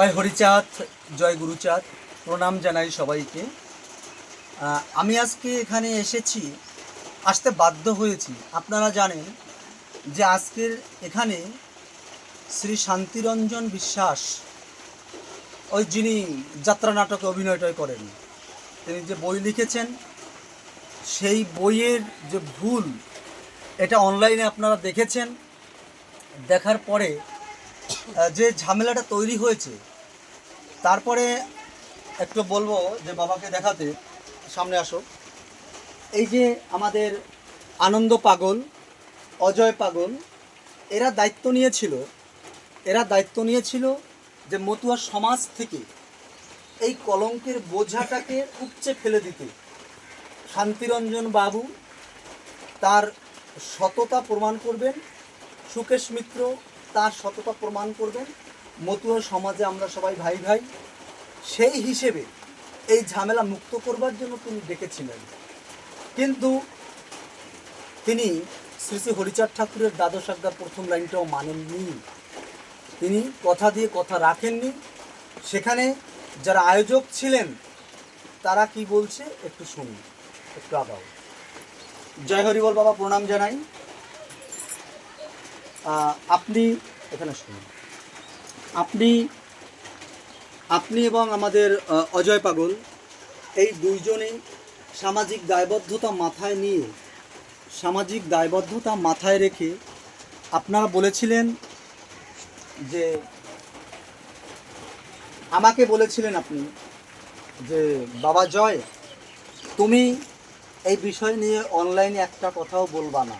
জয় হরিচাঁদ, জয় গুরুচাঁদ, প্রণাম জানাই সবাইকে। আমি আজকে এখানে এসেছি, আসতে বাধ্য হয়েছি। আপনারা জানেন যে আজকের এখানে শ্রী শান্তিরঞ্জন বিশ্বাস, ওই যিনি যাত্রা নাটকে অভিনয়টা করেন, তিনি যে বই লিখেছেন, সেই বইয়ের যে ভুল, এটা অনলাইনে আপনারা দেখেছেন। দেখার পরে যে ঝামেলাটা তৈরি হয়েছে তারপরে একটু বলব যে বাবাকে দেখাতে, সামনে আসো। এই যে আমাদের আনন্দ পাগল, অজয় পাগল, এরা দায়িত্ব নিয়েছিল, এরা দায়িত্ব নিয়েছিল যে মতুয়া সমাজ থেকে এই কলঙ্কের বোঝাটাকে উপচে ফেলে দিতে। শান্তিরঞ্জন বাবু তার সততা প্রমাণ করবেন, সুকেশ মিত্র তার সততা প্রমাণ করবেন মতুয়া সমাজে আমরা সবাই ভাই ভাই, সেই হিসেবে এই ঝামেলা মুক্ত করবার জন্য তিনি ডেকেছিলেন। কিন্তু তিনি শ্রী শ্রী হরিচাঁদ ঠাকুরের দ্বাদশ আজ্ঞার প্রথম লাইনটাও মানেননি। তিনি কথা দিয়ে কথা রাখেননি। সেখানে যারা আয়োজক ছিলেন, তারা কি বলছে একটু শুনুন, একটু আগাও। জয় হরিবল বাবা, প্রণাম জানাই। আপনি এখানে শুনুন। আপনি আপনি এবং আমাদের অজয় পাগল এই দুইজনেই সামাজিক দায়বদ্ধতা মাথায় নিয়ে, সামাজিক দায়বদ্ধতা মাথায় রেখে আপনারা বলেছিলেন যে, আমাকে বলেছিলেন আপনি যে, বাবা জয়, তুমি এই বিষয় নিয়ে অনলাইনে একটা কথাও বলবা না।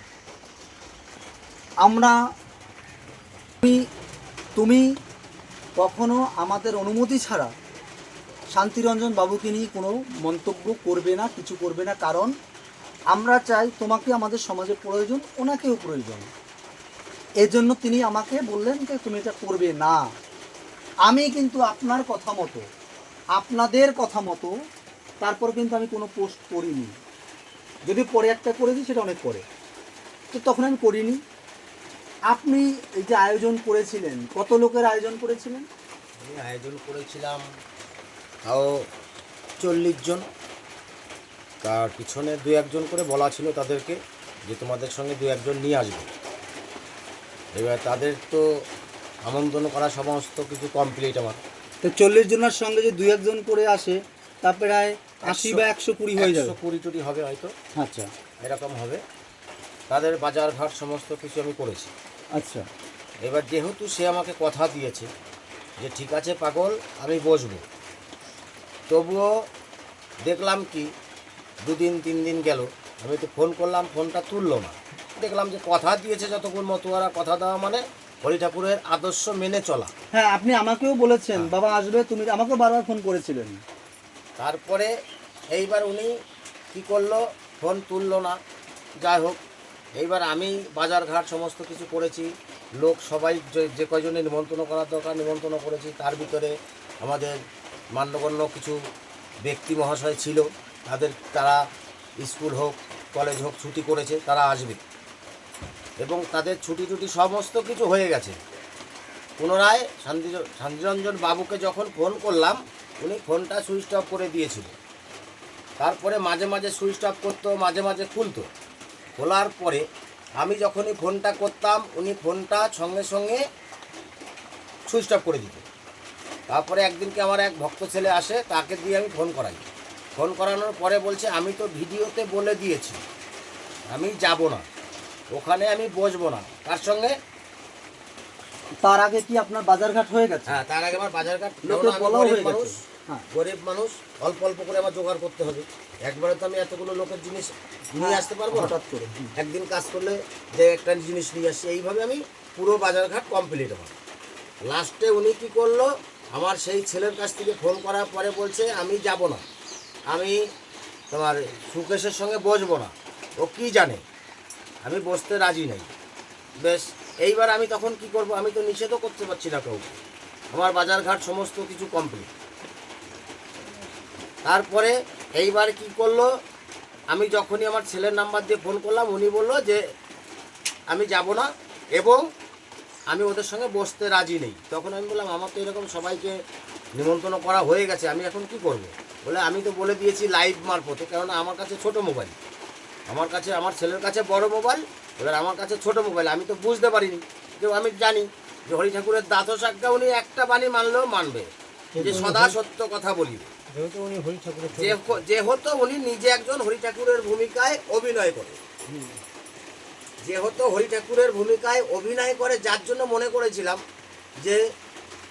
আমরা, তুমি তুমি কখনো আমাদের অনুমতি ছাড়া শান্তিরঞ্জন বাবুকে নিয়ে কোনো মন্তব্য করবে না, কিছু করবে না। কারণ আমরা চাই তোমাকে আমাদের সমাজে প্রয়োজন, ওনাকেও প্রয়োজন। এজন্য তিনি আমাকে বললেন যে, তুমি এটা করবে না। আমি কিন্তু আপনার কথা মতো, আপনাদের কথা মতো, তারপর কিন্তু আমি কোনো পোস্ট করিনি। যদি পরে একটা করে দিই সেটা অনেক পরে তো তখন আমি করিনি। আপনি এই যে আয়োজন করেছিলেন কত লোকের আয়োজন করেছিলেন? আমি আয়োজন করেছিলাম তাও চল্লিশ জন। তার পিছনে দু একজন করে বলা ছিল তাদেরকে যে তোমাদের সঙ্গে দু একজন নিয়ে আসবে। এবার তাদের তো আমন্ত্রণ করা সমস্ত কিছু কমপ্লিট আমার। তো চল্লিশ জনের সঙ্গে যে দু একজন করে আসে তা প্রায় আশি বা একশো কুড়ি হয়ে যাবে। কুড়ি টুড়ি হবে হয়তো। আচ্ছা। এরকম হবে। তাদের বাজার ঘাট সমস্ত কিছু আমি করেছি। আচ্ছা। এবার যেহেতু সে আমাকে কথা দিয়েছে যে ঠিক আছে পাগল আমি বসবো। তবুও দেখলাম কি দুদিন তিন দিন গেল আমি তো ফোন করলাম ফোনটা তুললো না। দেখলাম যে কথা দিয়েছে যতক্ষণ মতুয়ারা কথা দেওয়া মানে হরি ঠাকুরের আদর্শ মেনে চলা। হ্যাঁ আপনি আমাকেও বলেছেন বাবা আসবে তুমি আমাকেও বারবার ফোন করেছিলেন। তারপরে এইবার উনি কি করল ফোন তুললো না। যাই হোক এইবার আমি বাজার ঘাট সমস্ত কিছু করেছি। লোক সবাই যে- যে কয়জনে নিমন্ত্রণ করার দরকার, নিমন্ত্রণ করেছি। তার ভিতরে আমাদের মান্যগণ্য কিছু ব্যক্তি মহাশয় ছিল। তাদের তারা স্কুল হোক, কলেজ হোক, ছুটি করেছে, তারা আসবে। এবং তাদের ছুটি টুটি সমস্ত কিছু হয়ে গেছে। পুনরায় শান্তি, শান্তিরঞ্জন বাবুকে যখন ফোন করলাম, উনি ফোনটা সুইচ অফ করে দিয়েছিল। তারপরে মাঝে মাঝে সুইচ অফ করতো, মাঝে মাঝে খুলতো। খোলার পরে আমি যখনই ফোনটা করতাম, উনি ফোনটা সঙ্গে সঙ্গে সুইচ অফ করে দিত। তারপরে একদিনকে আমার এক ভক্ত ছেলে আসে, তাকে দিয়ে আমি ফোন করাই। ফোন করানোর পরে বলছে, আমি তো ভিডিওতে বলে দিয়েছি, আমি যাব না। ওখানে আমি বসবো না। তার সঙ্গে তার আগে কি আপনার বাজারঘাট হয়ে গেছে? হ্যাঁ তার আগে আমার বাজার ঘাট লোকে বলাও হয়ে গেছে। হ্যাঁ। গরিব মানুষ অল্প অল্প করে আমার জোগাড় করতে হবে। একবারে তো আমি এতগুলো লোকের জিনিস নিয়ে আসতে পারব হঠাৎ করে। একদিন কাজ করলে যে একটা জিনিস নিয়ে আসি এইভাবে আমি পুরো বাজারঘাট কমপ্লিট আমার লাস্টে উনি কি করল আমার সেই ছেলের কাছ থেকে ফোন করার পরে বলছে আমি যাব না। আমি তোমার সুকেশের সঙ্গে বসবো না। ও কি জানে? আমি বসতে রাজি নাই। বেশ এইবার আমি তখন কি করব? আমি তো নিষেধও করতে পারছি না কাউকে। আমার বাজারঘাট সমস্ত কিছু কমপ্লিট তারপরে এইবার কি করল? আমি যখনই আমার ছেলের নাম্বার দিয়ে ফোন করলাম, উনি বলল যে, আমি যাব না এবং আমি ওদের সঙ্গে বসতে রাজি নেই। তখন আমি বললাম, আমার তো এরকম সবাইকে নিমন্ত্রণ করা হয়ে গেছে, আমি এখন কি করব? বলে, আমি তো বলে দিয়েছি লাইভ মারফতে, কেননা আমার কাছে ছোট মোবাইল আমার কাছে, আমার ছেলের কাছে বড় মোবাইল এবার আমার কাছে ছোট মোবাইল আমি তো বুঝতে পারিনি। যে আমি জানি যে হরি ঠাকুরের দাঁত সাক্ষা উনি একটা বাণী মানলেও মানবে। যে সদা সত্য কথা বলিবে। যেহেতু উনি যে যেহেতু উনি নিজে একজন হরি ঠাকুরের ভূমিকায় অভিনয় করে। যেহেতু হরি ঠাকুরের ভূমিকায় অভিনয় করে যার জন্য মনে করেছিলাম যে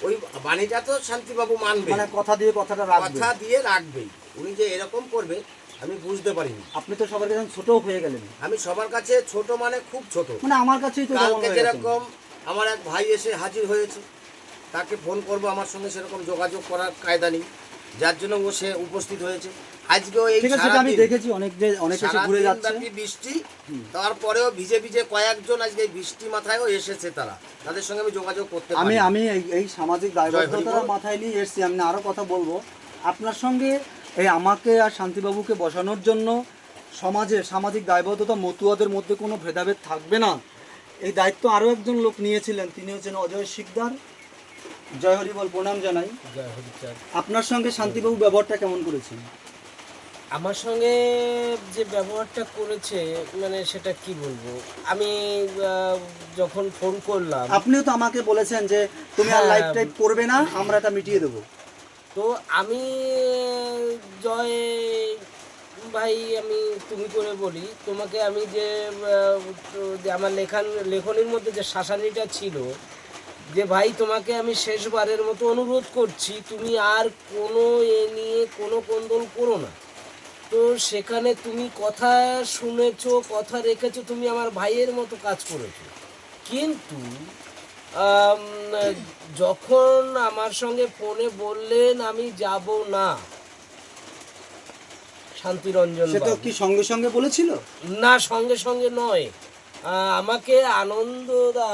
ওই বাণীটা তো শান্তিবাবু মানবে। মানে কথা দিয়ে কথাটা কথা দিয়ে রাখবেই। উনি যে এরকম করবে আমি বুঝতে পারিনি। আপনি তো সবার কাছে ছোটও হয়ে গেলেন। আমি সবার কাছে ছোট মানে খুব ছোট। মানে আমার কাছেই তো কালকে যেরকম আমার এক ভাই এসে হাজির হয়েছে তাকে ফোন করব আমার সঙ্গে সেরকম যোগাযোগ করার কায়দা নেই যার জন্য ও সে উপস্থিত হয়েছে। আজকেও এই আমি দেখেছি অনেক যে অনেক এসে ঘুরে যাচ্ছে। বৃষ্টি তারপরেও ভিজে ভিজে কয়েকজন আজকে বৃষ্টি মাথায়ও এসেছে তারা। তাদের সঙ্গে আমি যোগাযোগ করতে আমি পারি আমি এই- এই সামাজিক দায়বদ্ধতার মাথায় নিয়ে এসেছি আমি আরও কথা বলব। আপনার সঙ্গে এই আমাকে আর শান্তিবাবুকে বসানোর জন্য সমাজে সামাজিক দায়বদ্ধতা মতুয়াদের মধ্যে কোনো ভেদাভেদ থাকবে না। এই দায়িত্ব আরও একজন লোক নিয়েছিলেন তিনি হচ্ছেন অজয় শিকদার। জয় হরি বল প্রণাম জানাই। জয় হরি আপনার সঙ্গে শান্তিবাবু ব্যবহারটা কেমন করেছেন? আমার সঙ্গে যে ব্যবহারটা করেছে মানে সেটা কি বলব? আমি যখন ফোন করলাম আপনিও তো আমাকে বলেছেন যে তুমি আর হ্যাঁ। লাইফ টাইপ করবে না আমরা এটা মিটিয়ে দেবো। তো আমি, জয়, ভাই, আমি তুমি করে বলি, তোমাকে আমি যে আমার লেখান, লেখনির মধ্যে যে শাসানিটা ছিল, যে ভাই, তোমাকে আমি শেষবারের মতো অনুরোধ করছি, তুমি আর কোনো এ নিয়ে কোনো কোন্দল করো না। তো সেখানে তুমি কথা শুনেছো, কথা রেখেছো, তুমি আমার ভাইয়ের মতো কাজ করেছ। কিন্তু যখন আমার সঙ্গে ফোনে বললেন আমি যাব না শান্তিরঞ্জন সে তো কি সঙ্গে সঙ্গে বলেছিল? না সঙ্গে সঙ্গে নয়। আমাকে আনন্দদা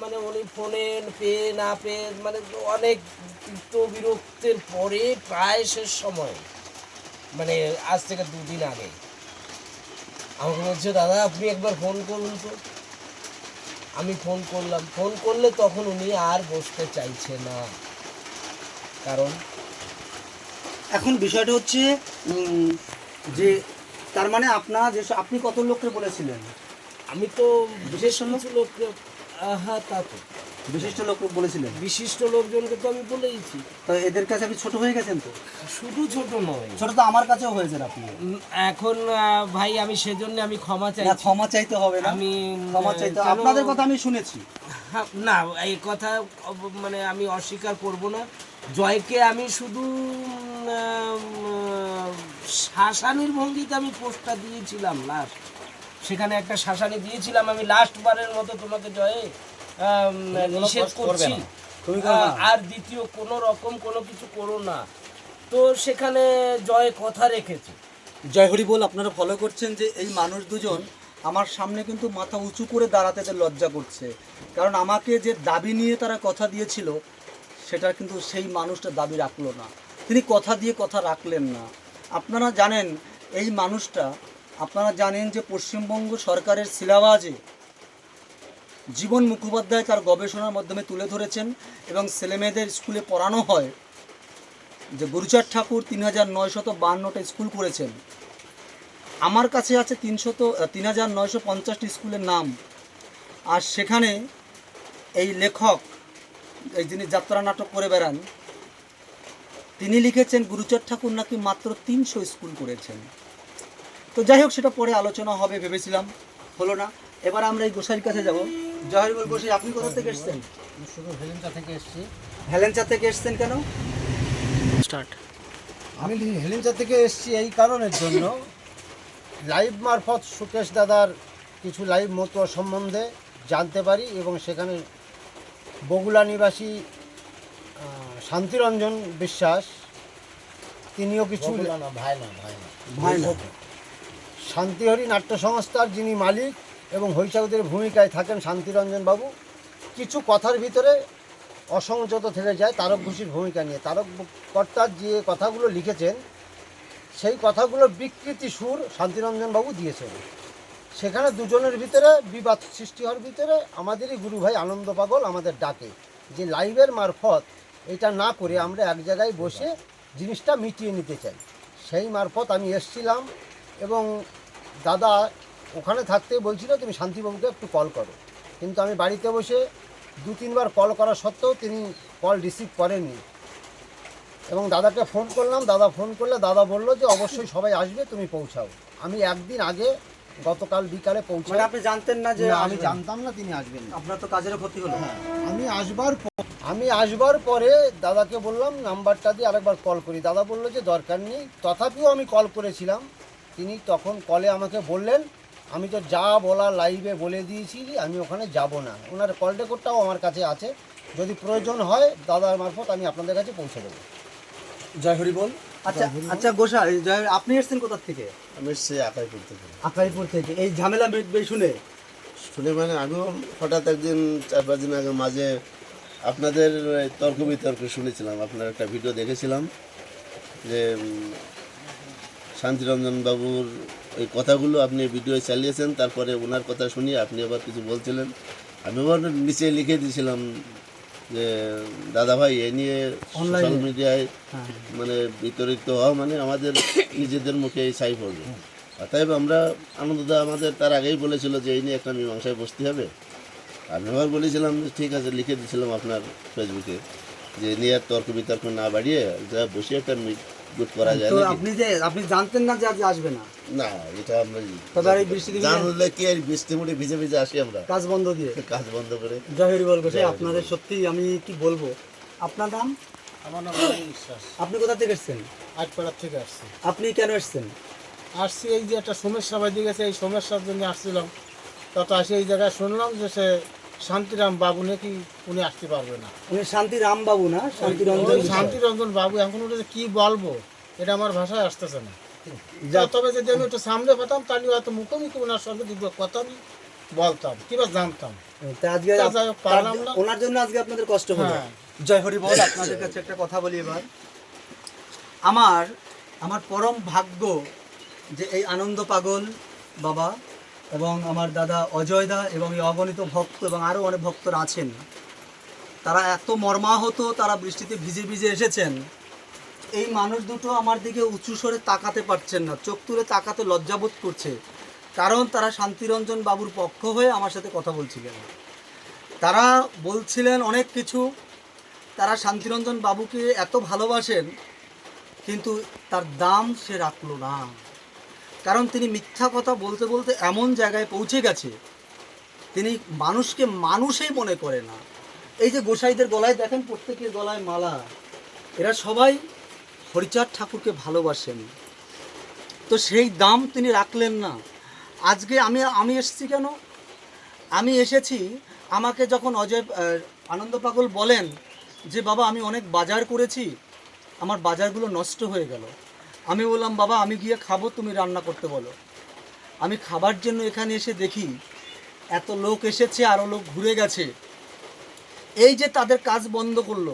মানে উনি ফোনে পেয়ে না পেয়ে মানে অনেক তিক্ত বিরক্তের পরে প্রায় শেষ সময় মানে আজ থেকে দুদিন আগে। আমাকে বলছে দাদা আপনি একবার ফোন করুন তো। আমি ফোন করলাম। ফোন করলে তখন উনি আর বসতে চাইছে না। কারণ? এখন বিষয়টা হচ্ছে যে তার মানে আপনার যে আপনি কত লোককে বলেছিলেন? আমি তো বিশেষ সমস্ত লোককে হ্যাঁ তা তো। বিশিষ্ট লোক বলেছিলেন? বিশিষ্ট লোকজনকে তো আমি বলেইছি। তো এদের কাছে আপনি ছোট হয়ে গেছেন তো? শুধু ছোট নয়। ছোট তো আমার কাছেও হয়েছেন আপনি। এখন ভাই আমি সেজন্য আমি ক্ষমা চাই না ক্ষমা চাইতে হবে না। আমি ক্ষমা চাইতে আপনাদের কথা আমি শুনেছি। না এই কথা মানে আমি অস্বীকার করব না। জয়কে আমি শুধু শাসানির ভঙ্গিতে আমি পোস্টটা দিয়েছিলাম লাস্ট সেখানে একটা শাসানি দিয়েছিলাম। আমি লাস্ট বারের মতো তোমাকে জয়ে নিষেধ করছি। আর দ্বিতীয় কোনো রকম কোনো কিছু করো না। তো সেখানে জয় কথা রেখেছে। জয় হরি বল আপনারা ফলো করছেন যে এই মানুষ দুজন আমার সামনে কিন্তু মাথা উঁচু করে দাঁড়াতে যে লজ্জা করছে। কারণ আমাকে যে দাবি নিয়ে তারা কথা দিয়েছিল সেটা কিন্তু সেই মানুষটা দাবি রাখল না। তিনি কথা দিয়ে কথা রাখলেন না। আপনারা জানেন এই মানুষটা আপনারা জানেন যে পশ্চিমবঙ্গ সরকারের সিলেবাসে জীবন মুখোপাধ্যায় তার গবেষণার মাধ্যমে তুলে ধরেছেন এবং ছেলেমেয়েদের স্কুলে পড়ানো হয়। যে গুরুচাঁদ ঠাকুর তিন হাজার নয়শত বান্নটা স্কুল করেছেন। আমার কাছে আছে তিনশত, তিন হাজার নয়শো পঞ্চাশটি স্কুলের নাম। আর সেখানে এই লেখক, এই যিনি যাত্রা নাটক করে বেড়ান, তিনি লিখেছেন, গুরুচাঁদ ঠাকুর নাকি মাত্র তিনশো স্কুল করেছেন? তো যাই হোক, সেটা পরে আলোচনা হবে, ভেবেছিলাম। হলো না। এবার আমরা এই গোসাইয়ের কাছে যাব। জহরিবুল গোসাই আপনি কোথা থেকে এসছেন? শুধু হেলেঞ্চা থেকে এসছি। হেলেঞ্চা থেকে এসছেন কেন? স্টার্ট। আমি হেলিঞ্চা থেকে এসেছি এই কারণের জন্য। লাইভ মারফত সুকেশ দাদার কিছু লাইভ মতো সম্বন্ধে জানতে পারি এবং সেখানে বগুলা নিবাসী শান্তিরঞ্জন বিশ্বাস তিনিও কিছু বগুলা না ভাই না ভাই না। ভাই না। শান্তিহরি নাট্য সংস্থার যিনি মালিক এবং হরিচাঁদের ভূমিকায় থাকেন শান্তিরঞ্জন বাবু। কিছু কথার ভিতরে অসংযত থেকে যায় তারক ঘোষীর ভূমিকা নিয়ে। তারক কর্তার যে কথাগুলো লিখেছেন, সেই কথাগুলোর বিকৃতি সুর শান্তিরঞ্জন বাবু দিয়েছেন। সেখানে দুজনের ভিতরে বিবাদ সৃষ্টি হওয়ার ভিতরে আমাদেরই গুরু ভাই আনন্দ পাগল আমাদের ডাকে। যে লাইভের মারফত এটা না করে আমরা এক জায়গায় বসে জিনিসটা মিটিয়ে নিতে চাই। সেই মারফত আমি এসছিলাম এবং দাদা ওখানে থাকতেই বলছিল তুমি শান্তিবাবুকে একটু কল করো। কিন্তু আমি বাড়িতে বসে দু তিনবার কল করা সত্ত্বেও তিনি কল রিসিভ করেননি। এবং দাদাকে ফোন করলাম দাদা ফোন করলে দাদা বলল যে অবশ্যই সবাই আসবে তুমি পৌঁছাও। আমি একদিন আগে গতকাল বিকালে পৌঁছে মানে আপনি জানতেন না যে আমি জানতাম না তিনি আসবেন আপনার তো কাজের ক্ষতি হলো। আমি আসবার আমি আসবার পরে দাদাকে বললাম নাম্বারটা দিয়ে আরেকবার কল করি। দাদা বলল যে দরকার নেই। তথাপিও আমি কল করেছিলাম। তিনি তখন কলে আমাকে বললেন আমি তো যা বলা লাইভে বলে দিয়েছি আমি ওখানে যাব না। ওনার কল রেকর্ডটাও আমার কাছে আছে। যদি প্রয়োজন হয় দাদার মারফত আমি আপনাদের কাছে পৌঁছে দেবো। জয় হরি বল। আচ্ছা আচ্ছা গোসাই জয় আপনি এসেছেন কোথা থেকে? আমি সে আঁকাই থেকে। পারি আকাইপুর থেকে। এই ঝামেলা মিটবে শুনে। শুনে মানে আমিও হঠাৎ একদিন চার পাঁচ দিন আগে মাঝে আপনাদের ওই তর্ক বিতর্ক শুনেছিলাম আপনার একটা ভিডিও দেখেছিলাম যে শান্তিরঞ্জন বাবুর ওই কথাগুলো আপনি ভিডিও চালিয়েছেন তারপরে ওনার কথা শুনিয়ে আপনি আবার কিছু বলছিলেন। আমি আবার নিচে লিখে দিয়েছিলাম যে দাদা ভাই এ নিয়ে সোশ্যাল মিডিয়ায়। মানে বিতরিত হওয়া মানে আমাদের নিজেদের মুখে এই ছাই পড়বে। অতএব আমরা আনন্দদা আমাদের তার আগেই বলেছিল যে এই নিয়ে একটা মীমাংসায় বসতে হবে। আমি আবার বলেছিলাম যে ঠিক আছে লিখে দিয়েছিলাম আপনার ফেসবুকে যে নিয়ে আর তর্ক বিতর্ক না বাড়িয়ে যা বসে একটা গুট করা যায় তো আপনি যে আপনি জানতেন না যে আজ আসবে না? না এটা আমরা তবে আর এই বৃষ্টিতে ভিজে- জানলে কি আর বৃষ্টি মুড়ে ভিজে ভিজে আসি আমরা? কাজ বন্ধ দিয়ে। কাজ বন্ধ করে। জয় হরি বল আপনাদের সত্যি আমি কি বলব? আপনার নাম? আমার নাম বিশ্বাস। আপনি কোথা থেকে এসেছেন? আটপাড়ার থেকে আসছি। আপনি কেন এসেছেন? আসছি এই যে একটা সমস্যা বাজে গেছে এই সমস্যার জন্য আসছিলাম। তত আসি এই জায়গায় শুনলাম যে সে শান্তিরাম বাবু নাকি উনি আসতে পারবে না। উনি শান্তিরাম বাবু না? শান্তি রঞ্জন শান্তিরঞ্জন বাবু এখন ওটা কি বলব? এটা আমার ভাষায় আসতেছে না। যা তবে যদি আমি একটু সামনে পেতাম তাহলে হয়তো মুখোমুখি ওনার সঙ্গে দুটো কথা আমি বলতাম কিংবা জানতাম। আজকে। ওনার জন্য আজকে আপনাদের কষ্ট হলো। হ্যাঁ। জয় হরি বল আপনাদের কাছে একটা কথা বলি এবার। আমার আমার পরম ভাগ্য যে এই আনন্দ পাগল বাবা এবং আমার দাদা অজয় দা এবং এই অগণিত ভক্ত এবং আরও অনেক ভক্তরা আছেন। তারা এত মর্মাহত, তারা বৃষ্টিতে ভিজে ভিজে এসেছেন। এই মানুষ দুটো আমার দিকে উঁচু সরে তাকাতে পারছেন না, চোখ তুলে তাকাতে লজ্জাবোধ করছে। কারণ তারা শান্তিরঞ্জন বাবুর পক্ষ হয়ে আমার সাথে কথা বলছিলেন। তারা বলছিলেন অনেক কিছু। তারা শান্তিরঞ্জন বাবুকে এত ভালোবাসেন, কিন্তু তার দাম সে রাখল না। কারণ তিনি মিথ্যা কথা বলতে বলতে এমন জায়গায় পৌঁছে গেছে, তিনি মানুষকে মানুষই মনে করে না। এই যে গোসাইদের গলায় দেখেন প্রত্যেকের গলায় মালা, এরা সবাই হরিচাঁদ ঠাকুরকে ভালোবাসেন। তো সেই দাম তিনি রাখলেন না। আজকে আমি আমি এসেছি কেন? আমি এসেছি, আমাকে যখন অজয় আনন্দ পাগল বলেন যে, বাবা, আমি অনেক বাজার করেছি, আমার বাজারগুলো নষ্ট হয়ে গেল। আমি বললাম, বাবা, আমি গিয়ে খাব, তুমি রান্না করতে বলো। আমি খাবার জন্য এখানে এসে দেখি, এত লোক এসেছে আরও লোক ঘুরে গেছে। এই যে তাদের কাজ বন্ধ করল,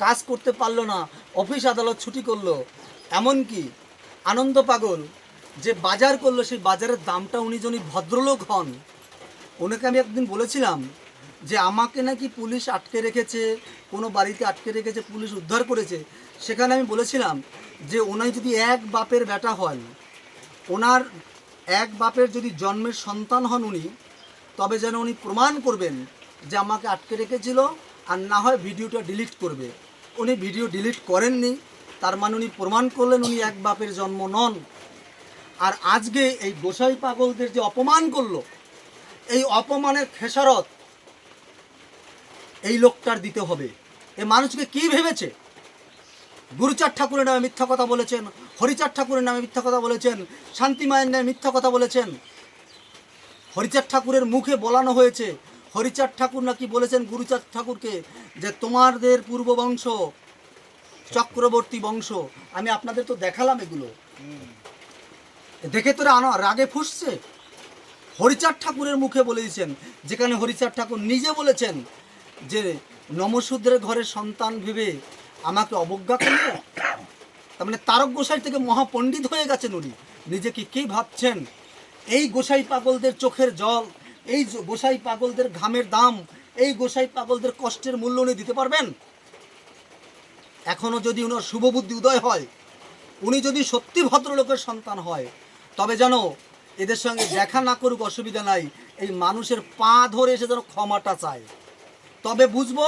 কাজ করতে পারল না, অফিস আদালত ছুটি করল, এমনকি আনন্দ পাগল যে বাজার করল, সেই বাজারের দামটা উনি যদি ভদ্রলোক হন, ওনাকে আমি একদিন বলেছিলাম যে, আমাকে নাকি পুলিশ আটকে রেখেছে, কোনো বাড়িতে আটকে রেখেছে, পুলিশ উদ্ধার করেছে। সেখানে আমি বলেছিলাম যে ওনাই যদি এক বাপের বেটা হন ওনার এক বাপের যদি জন্মের সন্তান হন উনি, তবে যেন উনি প্রমাণ করবেন যে আমাকে আটকে রেখেছিল আর না হয় ভিডিওটা ডিলিট করবে। উনি ভিডিও ডিলিট করেননি, তার মানে উনি প্রমাণ করলেন উনি এক বাপের জন্ম নন। আর আজকে এই গোসাই পাগলদের যে অপমান করল, এই অপমানের খেসারত এই লোকটার দিতে হবে। এ মানুষকে কি ভেবেছে? গুরুচাঁদ ঠাকুরের নামে মিথ্যা কথা বলেছেন, হরিচাঁদ ঠাকুরের নামে মিথ্যা কথা বলেছেন, শান্তি মায়ের নামে মিথ্যা কথা বলেছেন। হরিচাঁদ ঠাকুরের মুখে বলানো হয়েছে, হরিচাঁদ ঠাকুর নাকি বলেছেন গুরুচাঁদ ঠাকুরকে যে তোমাদের পূর্ব বংশ চক্রবর্তী বংশ। আমি আপনাদের তো দেখালাম এগুলো। দেখে আনো রাগে ফুসছে? হরিচাঁদ ঠাকুরের মুখে বলে দিয়েছেন, যেখানে হরিচাঁদ ঠাকুর নিজে বলেছেন যে নমশূদ্রের ঘরের সন্তান ভেবে আমাকে অবজ্ঞা করল? তার মানে তারক গোসাই থেকে মহাপণ্ডিত হয়ে গেছেন উনি নিজেকে কি ভাবছেন? এই গোসাই পাগলদের চোখের জল, এই গোসাই পাগলদের ঘামের দাম, এই গোসাই পাগলদের কষ্টের মূল্য উনি দিতে পারবেন? এখনও যদি ওনার শুভবুদ্ধি উদয় হয়, উনি যদি সত্যি ভদ্রলোকের সন্তান হয়, তবে যেন এদের সঙ্গে দেখা না করুক অসুবিধা নাই, এই মানুষের পা ধরে এসে যেন ক্ষমাটা চায়। তবে বুঝব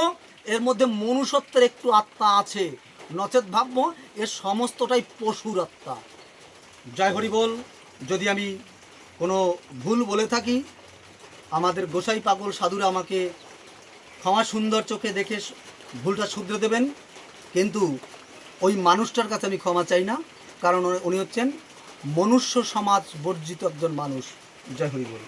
এর মধ্যে মনুষ্যত্বের একটু আত্মা আছে। নচেত ভাববো, এর সমস্তটাই পশুর আত্মা। জয় হরি বল, যদি আমি কোনো ভুল বলে থাকি, আমাদের গোসাই পাগল সাধুরা আমাকে ক্ষমা সুন্দর চোখে দেখে ভুলটা শুধরে দেবেন, কিন্তু ওই মানুষটার কাছে আমি ক্ষমা চাই না, কারণ উনি হচ্ছেন মনুষ্য সমাজ বর্জিত একজন মানুষ। জয় হরি বল।